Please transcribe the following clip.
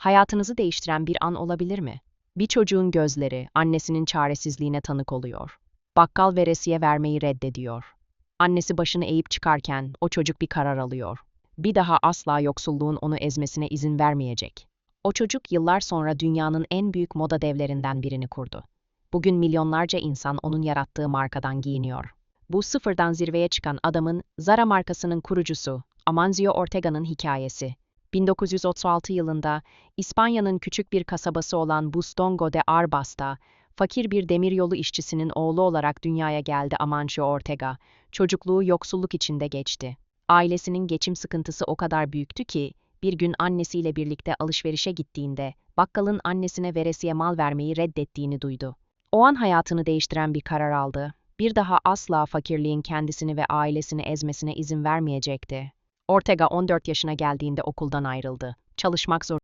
hayatınızı değiştiren bir an olabilir mi? Bir çocuğun gözleri annesinin çaresizliğine tanık oluyor. Bakkal veresiye vermeyi reddediyor. Annesi başını eğip çıkarken o çocuk bir karar alıyor. Bir daha asla yoksulluğun onu ezmesine izin vermeyecek. O çocuk yıllar sonra dünyanın en büyük moda devlerinden birini kurdu. Bugün milyonlarca insan onun yarattığı markadan giyiniyor. Bu sıfırdan zirveye çıkan adamın Zara markasının kurucusu Amancio Ortega'nın hikayesi. 1936 yılında İspanya'nın küçük bir kasabası olan Bustongo de Arbas'ta fakir bir demiryolu işçisinin oğlu olarak dünyaya geldi Amancio Ortega. Çocukluğu yoksulluk içinde geçti. Ailesinin geçim sıkıntısı o kadar büyüktü ki bir gün annesiyle birlikte alışverişe gittiğinde bakkalın annesine veresiye mal vermeyi reddettiğini duydu. O an hayatını değiştiren bir karar aldı. Bir daha asla fakirliğin kendisini ve ailesini ezmesine izin vermeyecekti. Ortega 14 yaşına geldiğinde okuldan ayrıldı. Çalışmak zor